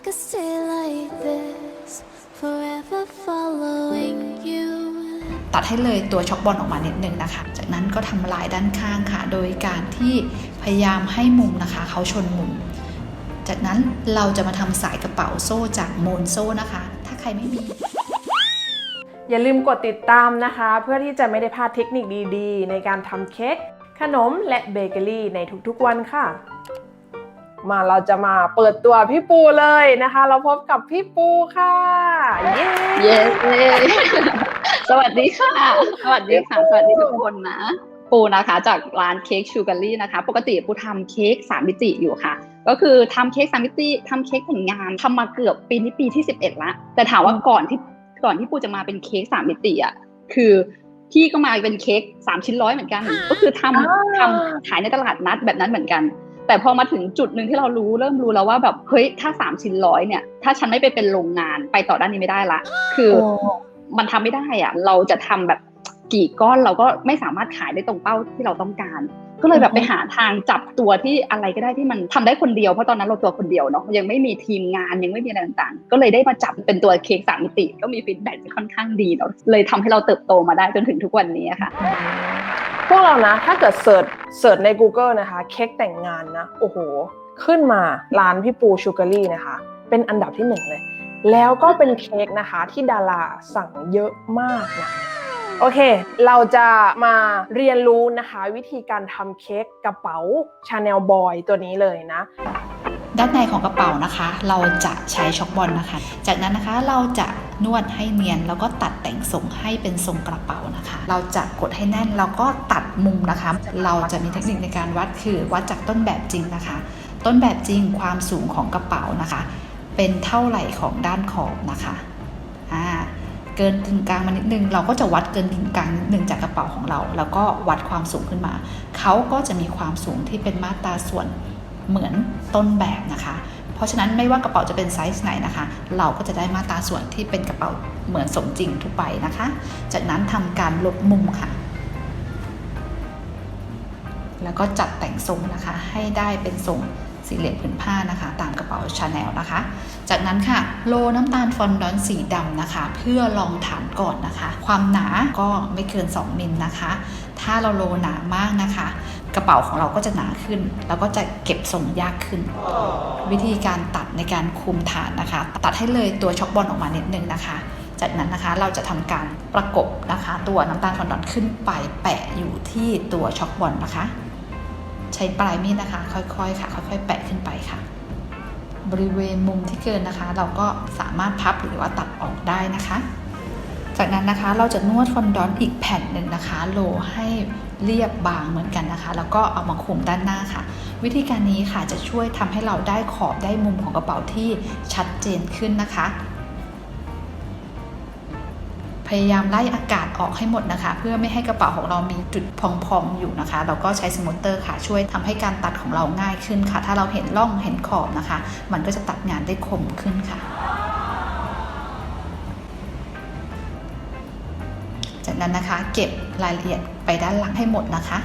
I could stay like this, forever following you. ตัดให้เลยตัวช็อกบอลออกมานิดนึงนะคะ จากนั้นก็ทำลายด้านข้างค่ะ โดยการที่พยายามให้มุมนะคะ เขาชนมุม จากนั้นเราจะมาทำสายกระเป๋าโซ่จากโมนโซ่นะคะ ถ้าใครไม่มี อย่าลืมกดติดตามนะคะ เพื่อที่จะไม่ได้พลาดเทคนิคดีๆ ในการทำเค้กขนมและเบเกอรี่ในทุกๆวันค่ะ มาเราจะมาเปิดตัวพี่ปูเลยนะคะ เราพบกับพี่ปูค่ะเย้เย้สวัสดีค่ะ สวัสดีค่ะ สวัสดีทุกคนนะ ปูนะคะ จากร้านเค้กชูการ์รี่นะคะ ปกติปูทำเค้กสามมิติอยู่ค่ะ ก็คือทำเค้กสามมิติทำเค้กแต่งงานทำมาเกือบปีนี้ปีที่สิบเอ็ดละแต่ถามว่าก่อนที่ก่อนที่ปูจะมาเป็นเค้กสามมิติอะคือพี่ก็มาเป็นเค้กสามชิ้นร้อยเหมือนกัน ก็คือทำทำขายในตลาดนัดแบบนั้นเหมือนกัน แต่พอมาถึงจุดหนึ่งที่เรารู้เริ่มรู้แล้วว่าแบบเฮ้ยถ้าสามชิ้นร้อยเนี่ยถ้าฉันไม่ไปเป็นโรงงานไปต่อด้านนี้ไม่ได้ละ คือโอ้มันทำไม่ได้อะเราจะทำแบบกี่ก้อนเราก็ไม่สามารถขายได้ตรงเป้าที่เราต้องการ ก็เลยแบบไปหาทางจับตัวที่อะไรก็ได้ที่มันทำได้คนเดียวเพราะตอนนั้นเราตัวคนเดียวเนาะยังไม่มีทีมงานยังไม่มีอะไรต่างๆ ก็เลยได้มาจับเป็นตัวเค้กสามมิติก็มีฟีดแบ็กค่อนข้างดีเนาะเลยทำให้เราเติบโตมาได้จนถึงทุกวันนี้ค่ะ พวกเรานะ ถ้าเกิดเสิร์ชเสิร์ชใน Google นะคะ เค้กแต่งงานนะ โอ้โห ขึ้นมาร้านพี่ปูชูการ์รี่นะคะ เป็นอันดับที่หนึ่งเลย แล้วก็เป็นเค้กนะคะที่ดาราสั่งเยอะมากนะโอเค เราจะมาเรียนรู้นะคะ วิธีการทำเค้กกระเป๋าชาแนลบอยตัวนี้เลยนะ ด้านในของกระเป๋านะคะ เราจะใช้ช็อกบอลนะคะ จากนั้นนะคะเราจะนวดให้เนียน แล้วก็ตัดแต่งทรงให้เป็นทรงกระเป๋านะคะ เราจะกดให้แน่นแล้วก็ตัดมุมนะคะ เราจะมีเทคนิคในการวัดคือวัดจากต้นแบบจริงนะคะ ต้นแบบจริงความสูงของกระเป๋านะคะ เป็นเท่าไหร่ของด้านขอบนะคะอ่าเกินกึ่งกลางมานิดนึงเราก็จะวัดเกินกึ่งกลางนิดนึงจากกระเป๋าของเรา แล้วก็วัดความสูงขึ้นมา เขาก็จะมีความสูงที่เป็นมาตราส่วน เหมือนต้นแบบนะคะ เพราะฉะนั้นไม่ว่ากระเป๋าจะเป็นไซส์ไหนนะคะ เราก็จะได้มาตราส่วนที่เป็นกระเป๋าเหมือนสมจริงทุกใบนะคะ จากนั้นทำการลดมุมค่ะ แล้วก็จัดแต่งทรงนะคะ ให้ได้เป็นทรงสี่เหลี่ยมผืนผ้านะคะ ตามกระเป๋าชาแนลนะคะ จากนั้นค่ะโลน้ำตาลฟอนดอนสีดำนะคะ เพื่อลองฐานก่อนนะคะ ความหนาก็ไม่เกิน 2 มิลนะคะ ถ้าเราโลหนามากนะคะ กระเป๋าของเราก็จะหนาขึ้น แล้วก็จะเก็บทรงยากขึ้น วิธีการตัดในการคุมฐานนะคะ ตัดให้เลยตัวช็อกบอลออกมานิดนึงนะคะ จากนั้นนะคะเราจะทำการประกบนะคะ ตัวน้ำตาลฟอนดอนขึ้นไปแปะอยู่ที่ตัวช็อกบอลนะคะ ใช้ปลายมีดนะคะ ค่อยๆค่ะ ค่อยๆ แปะขึ้นไปค่ะ บริเวณมุมที่เกินนะคะ เราก็สามารถพับหรือว่าตัดออกได้นะคะ จากนั้นนะคะเราจะนวดฟอนดอนอีกแผ่นหนึ่งนะคะโลให้เรียบบางเหมือนกันนะคะ แล้วก็เอามาคุมด้านหน้าค่ะ วิธีการนี้ค่ะจะช่วยทำให้เราได้ขอบได้มุมของกระเป๋าที่ชัดเจนขึ้นนะคะ พยายามไล่อากาศออกให้หมดนะคะ เพื่อไม่ให้กระเป๋าของเรามีจุดพองๆอยู่นะคะ เราก็ใช้สมูทเตอร์ค่ะ ช่วยทำให้การตัดของเราง่ายขึ้นค่ะ ถ้าเราเห็นร่องเห็นขอบนะคะ มันก็จะตัดงานได้คมขึ้นค่ะ นั้นนะคะ เก็บรายละเอียดไปด้านหลังให้หมดนะคะ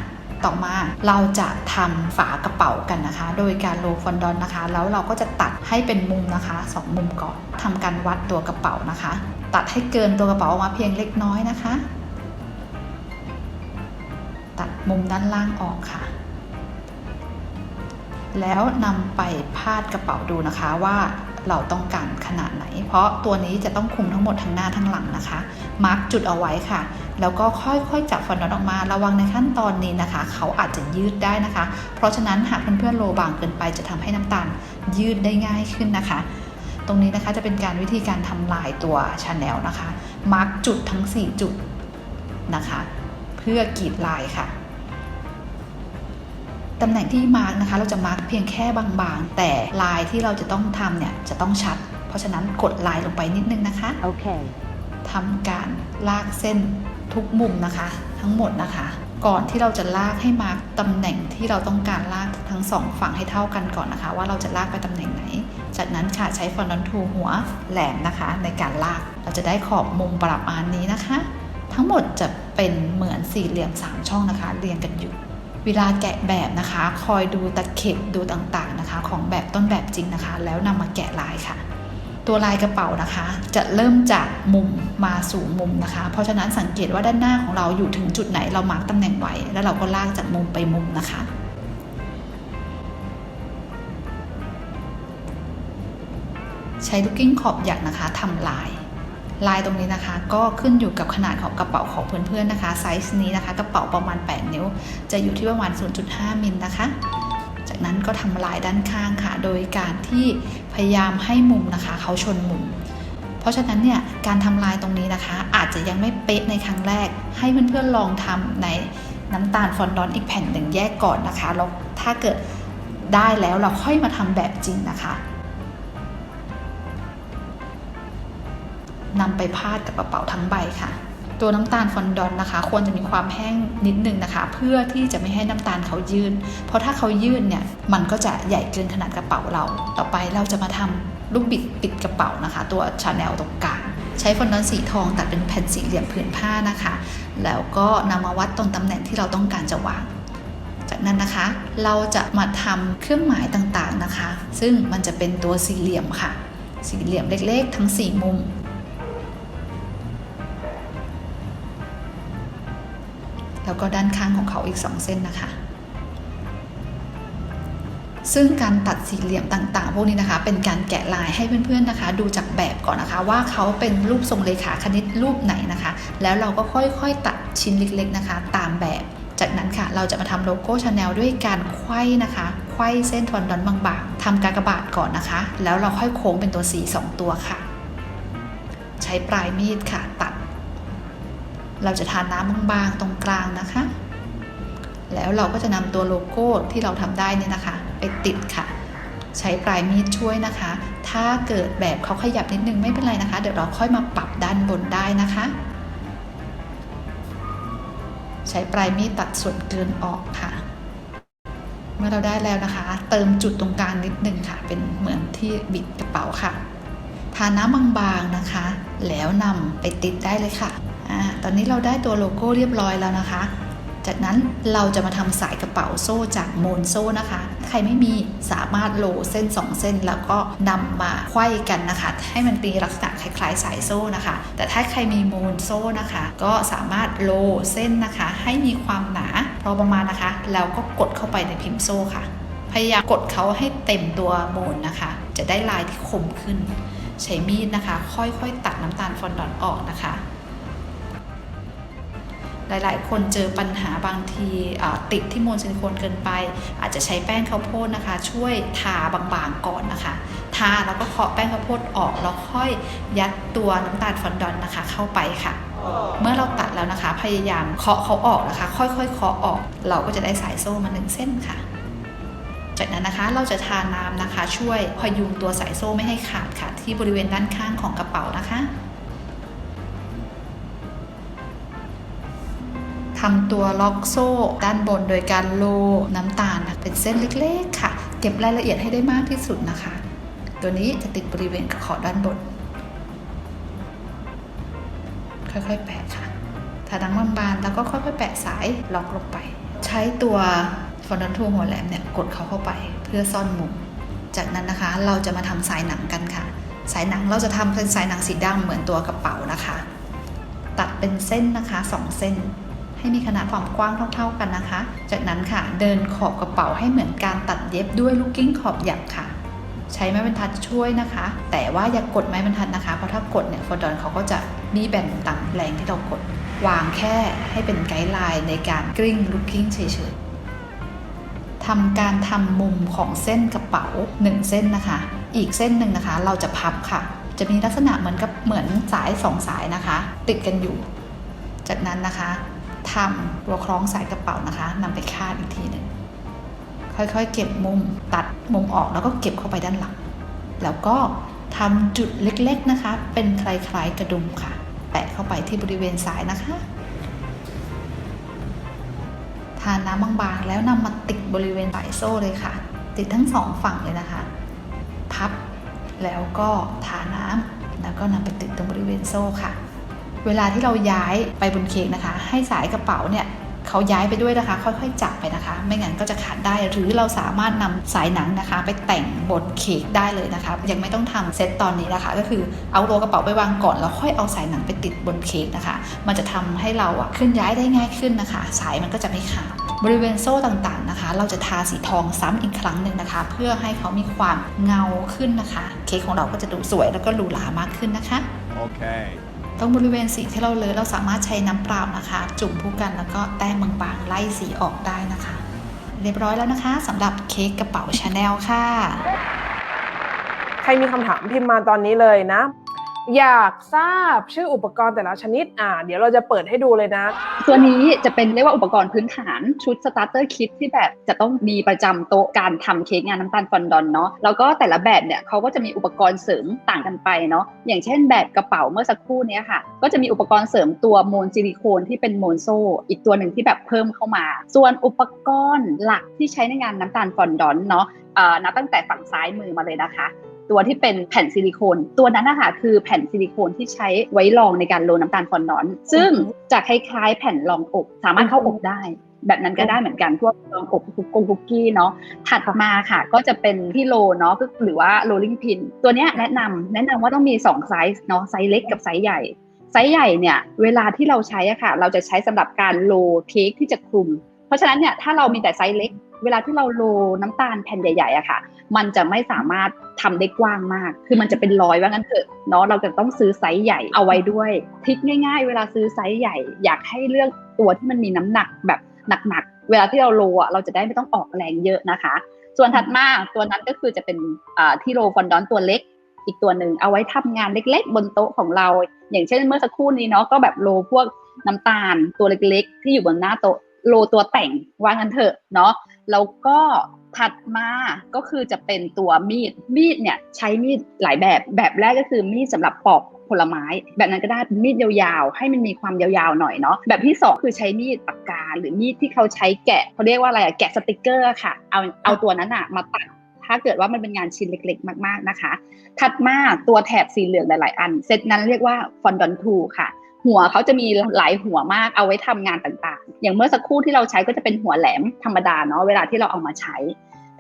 ต่อมาเราจะทำฝากระเป๋ากันนะคะ โดยการโลฟอนดอนนะคะ แล้วเราก็จะตัดให้เป็นมุมนะคะสองมุมก่อนทำการวัดตัวกระเป๋านะคะ ตัดให้เกินตัวกระเป๋าออกมาเพียงเล็กน้อยนะคะ ตัดมุมด้านล่างออกค่ะแล้วนำไปพาดกระเป๋าดูนะคะว่าเราต้องการขนาดไหน เพราะตัวนี้จะต้องคุมทั้งหมดทั้งหน้าทั้งหลังนะคะ มาร์กจุดเอาไว้ค่ะ แล้วก็ค่อยๆจับฟอนดอนออกมา ระวังในขั้นตอนนี้นะคะ เขาอาจจะยืดได้นะคะ เพราะฉะนั้นหากเพื่อนๆโลบางเกินไปจะทำให้น้ำตาลยืดได้ง่ายขึ้นนะคะ ตรงนี้นะคะจะเป็นการวิธีการทำลายตัวชาแนลนะคะ มาร์กจุดทั้ง 4 จุดนะคะ เพื่อกรีดลายค่ะตำแหน่งที่มาร์กนะคะเราจะมาร์กเพียงแค่บางๆ แต่ลายที่เราจะต้องทำเนี่ยจะต้องชัด เพราะฉะนั้นกดลายลงไปนิดนึงนะคะ Okay. ทำการลากเส้น ทุกมุมนะคะ ทั้งหมดนะคะ ก่อนที่เราจะลากให้มาร์กตำแหน่งที่เราต้องการลากทั้งสองฝั่งให้เท่ากันก่อนนะคะ ว่าเราจะลากไปตำแหน่งไหน จากนั้นค่ะใช้ฟอนดอนทูหัวแหลมนะคะ ในการลากเราจะได้ขอบมุมประมาณนี้นะคะ ทั้งหมดจะเป็นเหมือนสี่เหลี่ยมสามช่องนะคะ เรียงกันอยู่เวลาแกะแบบนะคะ คอยดูตะเข็บดูต่างๆนะคะ ของแบบต้นแบบจริงนะคะ แล้วนำมาแกะลายค่ะ ตัวลายกระเป๋านะคะ จะเริ่มจากมุมมาสู่มุมนะคะ เพราะฉะนั้นสังเกตว่าด้านหน้าของเราอยู่ถึงจุดไหนเรามาร์กตำแหน่งไว้ แล้วเราก็ลากจากมุมไปมุมนะคะใช้ลูกกิ้งขอบหยักนะคะทำลาย ลายตรงนี้นะคะ ก็ขึ้นอยู่กับขนาดของกระเป๋าของเพื่อนๆนะคะ ไซส์นี้นะคะ กระเป๋าประมาณ 8 นิ้ว จะอยู่ที่ประมาณ 0.5 มิลนะคะ จากนั้นก็ทำลายด้านข้างค่ะ โดยการที่พยายามให้มุมนะคะ เขาชนมุม เพราะฉะนั้นเนี่ยการทำลายตรงนี้นะคะ อาจจะยังไม่เป๊ะในครั้งแรก ให้เพื่อนๆลองทำในน้ำตาลฟอนดอนอีกแผ่นหนึ่งแยกก่อนนะคะแล้วถ้าเกิดได้แล้วเราค่อยมาทำแบบจริงนะคะนำไปพาดกับกระเป๋าทั้งใบค่ะ ตัวน้ำตาลฟอนดอนนะคะควรจะมีความแห้งนิดนึงนะคะ เพื่อที่จะไม่ให้น้ำตาลเขายืนเพราะถ้าเขายืนเนี่ยมันก็จะใหญ่เกินขนาดกระเป๋าเรา ต่อไปเราจะมาทำลูกบิดปิดกระเป๋านะคะ ตัวชาแนลตรงกลางใช้ฟอนดอนสีทองตัดเป็นแผ่นสี่เหลี่ยมผืนผ้านะคะ แล้วก็นำมาวัดตรงตำแหน่งที่เราต้องการจะวาง จากนั้นนะคะ เราจะมาทำเครื่องหมายต่างๆนะคะ ซึ่งมันจะเป็นตัวสี่เหลี่ยมค่ะ สี่เหลี่ยมเล็กๆ ทั้ง 4 มุม แล้วก็ด้านข้างของเขาอีก 2 เส้นนะคะ ซึ่งการตัดสี่เหลี่ยมต่างๆ พวกนี้นะคะ เป็นการแกะลายให้เพื่อนๆนะคะ ดูจากแบบก่อนนะคะ ว่าเขาเป็นรูปทรงเลขาคณิตรูปไหนนะคะ แล้วเราก็ค่อยๆตัดชิ้นเล็กๆนะคะ ตามแบบ จากนั้นค่ะ เราจะมาทำโลโก้ชาแนลด้วยการไขว้นะคะไขว้เส้นฟอนดอนบางๆทำกากบาทก่อนนะคะ แล้วเราค่อยโค้งเป็นตัวสีสองตัวค่ะ ใช้ปลายมีดค่ะตัด เราจะทาน้ำบางๆตรงกลางนะคะ แล้วเราก็จะนำตัวโลโก้ที่เราทำได้เนี่ยนะคะ ไปติดค่ะ ใช้ปลายมีดช่วยนะคะ ถ้าเกิดแบบเขาขยับนิดนึงไม่เป็นไรนะคะ เดี๋ยวเราค่อยมาปรับด้านบนได้นะคะ ใช้ปลายมีดตัดส่วนเกินออกค่ะ เมื่อเราได้แล้วนะคะ เติมจุดตรงกลางนิดนึงค่ะ เป็นเหมือนที่บิดกระเป๋าค่ะทาน้ำบางๆนะคะ แล้วนำไปติดได้เลยค่ะ อ่าตอนนี้เราได้ตัวโลโก้เรียบร้อยแล้วนะคะ จากนั้นเราจะมาทำสายกระเป๋าโซ่จากโมนโซ่นะคะ ใครไม่มีสามารถโลเส้น 2 เส้น แล้วก็นำมาไขว้กันนะคะ ให้มันตีลักษณะคล้ายๆสายโซ่นะคะ แต่ถ้าใครมีโมนโซ่นะคะ ก็สามารถโลเส้นนะคะ ให้มีความหนาพอประมาณนะคะ แล้วก็กดเข้าไปในพิมพ์โซ่ค่ะ พยายามกดเขาให้เต็มตัวโมนนะคะ จะได้ลายที่คมขึ้น ใช้มีดนะคะ ค่อยๆ ตัดน้ำตาลฟอนดอนออกนะคะ หลายๆ คนเจอปัญหาบางทีติดที่โมนซิลิโคนเกินไป อาจจะใช้แป้งข้าวโพดนะคะ ช่วยทาบางๆก่อนนะคะ ทาแล้วก็เคาะแป้งข้าวโพดออกแล้วค่อยยัดตัวน้ำตาลฟอนดอนนะคะ เข้าไปค่ะ เมื่อเราตัดแล้วนะคะ พยายามเคาะเขาออกนะคะ ค่อยๆเคาะออก เราก็จะได้สายโซ่มาหนึ่งเส้นค่ะจากนั้นนะคะเราจะทาน้ำนะคะ ช่วยพยุงตัวสายโซ่ไม่ให้ขาดค่ะ ที่บริเวณด้านข้างของกระเป๋านะคะ ทำตัวล็อกโซ่ ด้านบนโดยการโลน้ำตาลเป็นเส้นเล็กๆค่ะ เก็บรายละเอียดให้ได้มากที่สุดนะคะ ตัวนี้จะติดบริเวณขอบด้านบน ค่อยๆแปะค่ะทาดังบางๆแล้วก็ค่อยๆแปะสายล็อกลงไป ใช้ตัวฟอนดอนทูหัวแหลมเนี่ยกดเขาเข้าไปเพื่อซ่อนมุม จากนั้นนะคะเราจะมาทำสายหนังกันค่ะ สายหนังเราจะทำเป็นสายหนังสีดำเหมือนตัวกระเป๋านะคะ ตัดเป็นเส้นนะคะสองเส้น ให้มีขนาดความกว้างเท่า ๆกันนะคะ จากนั้นค่ะ เดินขอบกระเป๋าให้เหมือนการตัดเย็บด้วยลูกกิ้งขอบหยักค่ะ ใช้ไม้บรรทัดช่วยนะคะ แต่ว่าอย่ากกดไม้บรรทัดนะคะ เพราะถ้ากดเนี่ยฟอร์ดอนเขาก็จะมีแบนต่ำแรงที่เรากด วางแค่ให้เป็นไกด์ไลน์ในการกริ้งลูกกิ้งเฉยๆทำการทำมุมของเส้นกระเป๋า 1 เส้นนะคะ อีกเส้นหนึ่งนะคะ เราจะพับค่ะ จะมีลักษณะเหมือนกับเหมือนสายสองสายนะคะ ติดกันอยู่ จากนั้นนะคะ ทำตัวคล้องสายกระเป๋านะคะนำไปคาดอีกทีหนึ่งค่อยๆ เก็บมุมตัดมุมออกแล้วก็เก็บเข้าไปด้านหลัง แล้วก็ทำจุดเล็กๆนะคะ เป็นคล้ายๆกระดุมค่ะ แปะเข้าไปที่บริเวณสายนะคะ ทาน้ำบางๆ แล้วนำมาติดบริเวณสายโซ่เลยค่ะ ติดทั้งสองฝั่งเลยนะคะ พับแล้วก็ทาน้ำแล้วก็นำไปติดตรงบริเวณโซ่ค่ะ เวลาที่เราย้ายไปบนเค้กนะคะ ให้สายกระเป๋าเนี่ยเขาย้ายไปด้วยนะคะ ค่อยๆจับไปนะคะ ไม่งั้นก็จะขาดได้หรือเราสามารถนำสายหนังนะคะ ไปแต่งบนเค้กได้เลยนะคะ ยังไม่ต้องทำเซตตอนนี้นะคะ ก็คือเอาตัวกระเป๋าไปวางก่อนแล้วค่อยเอาสายหนังไปติดบนเค้กนะคะ มันจะทำให้เราอะเคลื่อนย้ายได้ง่ายขึ้นนะคะ สายมันก็จะไม่ขาดบริเวณโซ่ต่างๆนะคะ เราจะทาสีทองซ้ำอีกครั้งหนึ่งนะคะ เพื่อให้เขามีความเงาขึ้นนะคะ เค้กของเราก็จะดูสวยแล้วก็หรูหรามากขึ้นนะคะ Okay. ตรงบริเวณสีที่เราเลอะเราสามารถใช้น้ำเปล่านะคะ จุ่มผู้กันแล้วก็แต้มบางๆไล่สีออกได้นะคะ เรียบร้อยแล้วนะคะสำหรับเค้กกระเป๋าชาแนลค่ะ ใครมีคำถามพิมพ์มาตอนนี้เลยนะ อยากทราบชื่ออุปกรณ์แต่ละชนิดอ่าเดี๋ยวเราจะเปิดให้ดูเลยนะ ตัวนี้จะเป็นเรียกว่าอุปกรณ์พื้นฐานชุดสตาร์เตอร์คิ t ที่แบบจะต้องมีประจำโต๊ะการทำเค้กงานน้ำตาลฟอนดอนเนาะแล้วก็แต่ละแบบเนี่ยเขาก็จะมีอุปกรณ์เสริมต่างกันไปเนาะอย่างเช่นแบบกระเป๋าเมื่อสักครู่เนี้ยค่ะ ก็จะมีอุปกรณ์เสริมตัวโมนซิลิโคนที่เป็นโมนโซอีกตัวหนึ่งที่แบบเพิ่มเข้ามา ส่วนอุปกรณ์หลักที่ใช้ในงานน้ำตาลฟอนดอนเนาะเอ่อนับตั้งแต่ฝั่งซ้ายมือมาเลยนะคะ ตัวที่เป็นแผ่นซิลิโคน ตัวนั้นนะคะคือแผ่นซิลิโคนที่ใช้ไว้รองในการโรยน้ำตาลฟอนดอน ซึ่งอือฮึจะคล้ายๆ แผ่นรองอบสามารถเข้าอบได้แบบนั้นก็ได้เหมือนกันพวกรองอบคุกกงคุกกี้เนาะถัดมาค่ะ ก็จะเป็นที่โลเนาะก็หรือว่าโรลลิ่งพินตัวเนี้ยแนะนำแนะนำว่าต้องมี2ไซส์เนาะไซส์เล็กกับไซส์ใหญ่ ไซส์ใหญ่เนี่ยเวลาที่เราใช้อะค่ะ เราจะใช้สำหรับการโรลเค้กที่จะคลุม เพราะฉะนั้นเนี่ยถ้าเรามีแต่ไซส์เล็ก เวลาที่เราโรลน้ำตาลแผ่นใหญ่ๆอะค่ะ มันจะไม่สามารถทำได้กว้างมาก คือมันจะเป็นร้อยว่างั้นเถอะเนาะเราจะต้องซื้อไซส์ใหญ่เอาไว้ด้วยทิกง่าย ๆ เวลาซื้อไซส์ใหญ่ อยากให้เลือกตัวที่มันมีน้ำหนักแบบหนักๆเวลาที่เราโรลอะเราจะได้ไม่ต้องออกแรงเยอะนะคะ ส่วนถัดมาตัวนั้นก็คือจะเป็นที่โรลฟอนดอนตัวเล็กอีกตัวหนึ่งเอาไว้ทำงานเล็ก ๆ บนโต๊ะของเรา อย่างเช่นเมื่อสักครู่นี้เนาะก็แบบโรลพวกน้ำตาลตัวเล็กๆ ที่อยู่บนหน้าโต๊ะโรลตัวแต่งว่างั้นเถอะเนาะ แล้วก็ถัดมาก็คือจะเป็นตัวมีด มีดเนี่ยใช้มีดหลายแบบ แบบแรกก็คือมีดสำหรับปอกผลไม้ แบบนั้นก็ได้มีดยาวๆ ให้มันมีความยาวๆหน่อยเนาะ แบบที่สองคือใช้มีดปากกาหรือมีดที่เขาใช้แกะเขาเรียกว่าอะไรอะแกะสติกเกอร์ค่ะ เอาเอาตัวนั้นอะมาตัดถ้าเกิดว่ามันเป็นงานชิ้นเล็ก ๆ มาก ๆนะคะ ถัดมาตัวแถบสีเหลืองหลาย ๆ อัน เซตนั้นเรียกว่าฟอนดอนทูค่ะ หัวเขาจะมีหลายหัวมากเอาไว้ทำงานต่างๆ อย่างเมื่อสักครู่ที่เราใช้ก็จะเป็นหัวแหลมธรรมดาเนาะเวลาที่เราเอามาใช้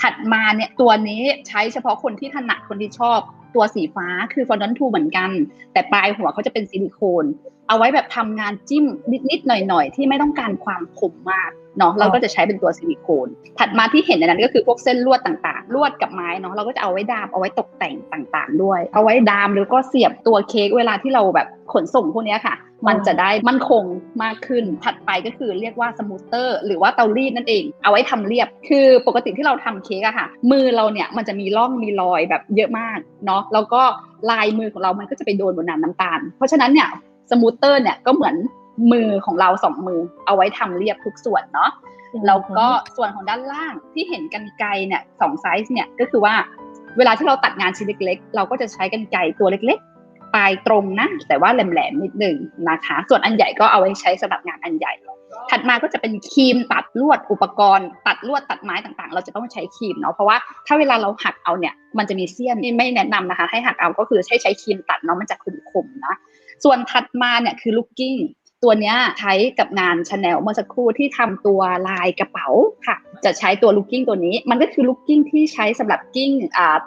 ถัดมาเนี่ยตัวนี้ใช้เฉพาะคนที่ถนัดคนที่ชอบตัวสีฟ้าคือฟอนต์ทูเหมือนกัน แต่ปลายหัวเขาจะเป็นซิลิโคน เอาไว้แบบทำงานจิ้มนิดๆหน่อยๆ ที่ไม่ต้องการความคมมาก เนาะเราก็จะใช้เป็นตัวซิลิโคน ถัดมาที่เห็นในนั้นก็คือพวกเส้นลวดต่างๆ ลวดกับไม้เนาะเราก็จะเอาไว้ดามเอาไว้ตกแต่งต่างๆ ด้วย เอาไว้ดามแล้วก็เสียบตัวเค้กเวลาที่เราแบบขนส่งพวกเนี้ยค่ะ มันจะได้มั่นคงมากขึ้น ถัดไปก็คือเรียกว่าสมูทเตอร์ หรือว่าเตารีดนั่นเอง เอาไว้ทำเรียบ คือปกติที่เราทำเค้กอะค่ะ มือเราเนี่ยมันจะมีร่องมีรอยแบบเยอะมากเนาะ แล้วก็ลายมือของเรามันก็จะไปโดนบนน้ำน้ำตาล เพราะฉะนั้นเนี่ยสมูทเตอร์เนี่ยก็เหมือน มือของเราสองมือ เอาไว้ทำเรียบทุกส่วนเนาะแล้วก็ส่วนของด้านล่างที่เห็นกันไกรเนี่ยสองไซส์เนี่ยก็คือว่าเวลาที่เราตัดงานชิ้นเล็กๆ เราก็จะใช้กันไกรตัวเล็กๆ ปลายตรงนะ แต่ว่าแหลมๆนิดหนึ่งนะคะ ส่วนอันใหญ่ก็เอาไว้ใช้สำหรับงานอันใหญ่ ถัดมาก็จะเป็นครีมตัดลวดอุปกรณ์ ตัดลวดตัดไม้ต่างๆ เราจะต้องใช้ครีมเนาะเพราะว่าถ้าเวลาเราหักเอาเนี่ยมันจะมีเสี้ยนที่ไม่แนะนำนะคะ ให้หักเอาก็คือใช้ใช้ครีมตัดเนาะมันจะคมๆนะส่วนถัดมาเนี่ยคือลูกกิ้ง ตัวเนี้ยใช้กับงานชาแนลเมื่อสักครู่ที่ทำตัวลายกระเป๋าค่ะ จะใช้ตัวลูกกิ้งตัวนี้ มันก็คือลูกกิ้งที่ใช้สำหรับกิ้ง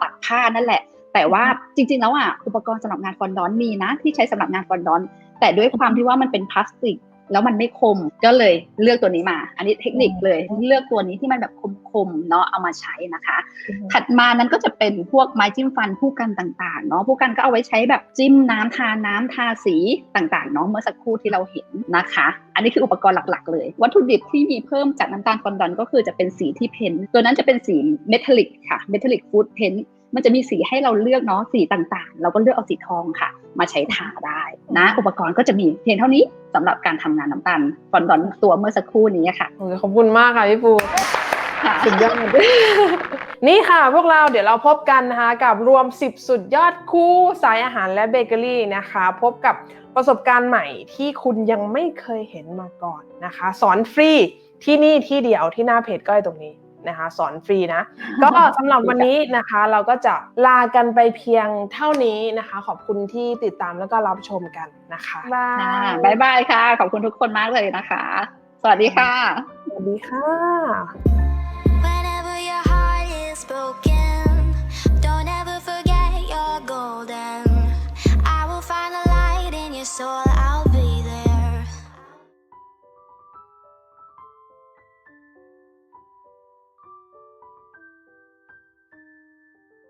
ตัดผ้านั่นแหละ แต่ว่าจริง ๆ แล้วอะอุปกรณ์สำหรับงานฟอนดอนมีนะ ที่ใช้สำหรับงานฟอนดอนแต่ด้วยความที่ว่ามันเป็นพลาสติก แล้วมันไม่คมก็เลยเลือกตัวนี้มา อันนี้เทคนิคเลยเลือกตัวนี้ที่มันแบบคมๆเนาะเอามาใช้นะคะ ถัดมานั้นก็จะเป็นพวกไม้จิ้มฟันผู้กันต่างๆเนาะผู้กันก็เอาไว้ใช้แบบจิ้มน้ำทาน้ำทาสีต่างๆเนาะเมื่อสักครู่ที่เราเห็นนะคะ อันนี้คืออุปกรณ์หลักๆ เลย วัตถุดิบที่มีเพิ่มจากน้ำตาลฟอนดอนก็คือจะเป็นสีที่เพ้นท์ตัวนั้นจะเป็นสีเมทัลลิกค่ะเมทัลลิกฟูดเพ้นท์ มันจะมีสีให้เราเลือกเนาะสีต่างๆ เราก็เลือกเอาสีทองค่ะ มาใช้ทาได้นะ อุปกรณ์ก็จะมีเพียงเท่านี้สำหรับการทำงานน้ำตาลฟอนดอนตัวเมื่อสักครู่นี้ค่ะโอ้ยขอบคุณมากค่ะพี่ปูค่ะสุดยอดนี่ค่ะพวกเราเดี๋ยวเราพบกันนะคะกับรวม 10 สุดยอดคู่สายอาหารและเบเกอรี่นะคะ พบกับประสบการณ์ใหม่ที่คุณยังไม่เคยเห็นมาก่อนนะคะ สอนฟรีที่นี่ที่เดียวที่หน้าเพจก้อยตรงนี้ นะคะ สอนฟรีนะ ก็สำหรับวันนี้นะคะ เราก็จะลากันไปเพียงเท่านี้นะคะ ขอบคุณที่ติดตามแล้วก็รับชมกันนะคะค่ะบ๊ายบายค่ะ ขอบคุณทุกคนมากเลยนะคะ สวัสดีค่ะ สวัสดีค่ะ Whenever your heart is broken,